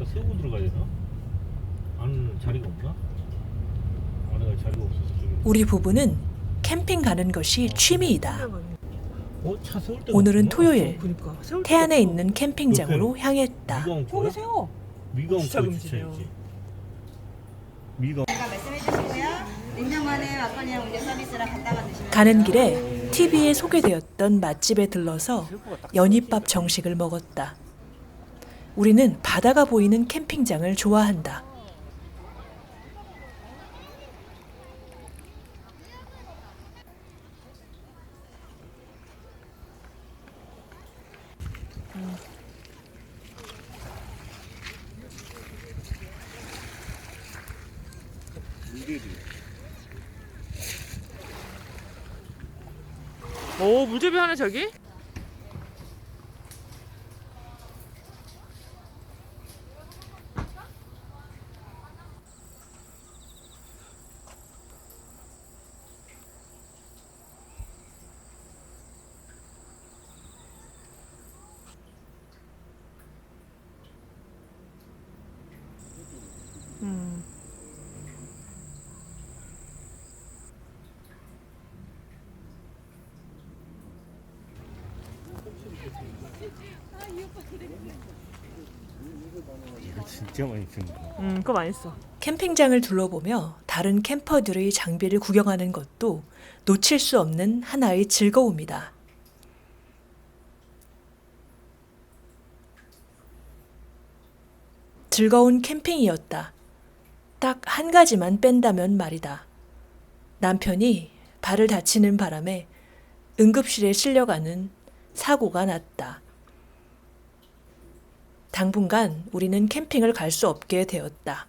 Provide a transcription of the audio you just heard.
갖다 세우고 들어가야 되나? 안에는 자리가 없나? 안에 자리가 없어서 좀. 우리 부부는 캠핑 가는 것이 취미이다. 어? 차 세울 때. 오늘은 토요일 그러니까 세울 태안에 없어. 있는 캠핑장으로 향했다. 거야? 세워. 미가온 주차 거야 금지네요. 주차이지. 미가. 말씀해 주시고요. 냉장고에 막걸리랑 음료 서비스랑 갖다가 드시면 가는 길에 TV에 소개되었던 맛집에 들러서 연잎밥 정식을 먹었다. 우리는 바다가 보이는 캠핑장을 좋아한다. 오 물제비 하나 저기? 음. 이거 진짜 많이 거. 음, 그거 많이 써. 캠핑장을 둘러보며 다른 캠퍼들의 장비를 구경하는 것도 놓칠 수 없는 하나의 즐거움이다. 즐거운 캠핑이었다. 딱 한 가지만 뺀다면 말이다. 남편이 발을 다치는 바람에 응급실에 실려가는 사고가 났다. 당분간 우리는 캠핑을 갈 수 없게 되었다.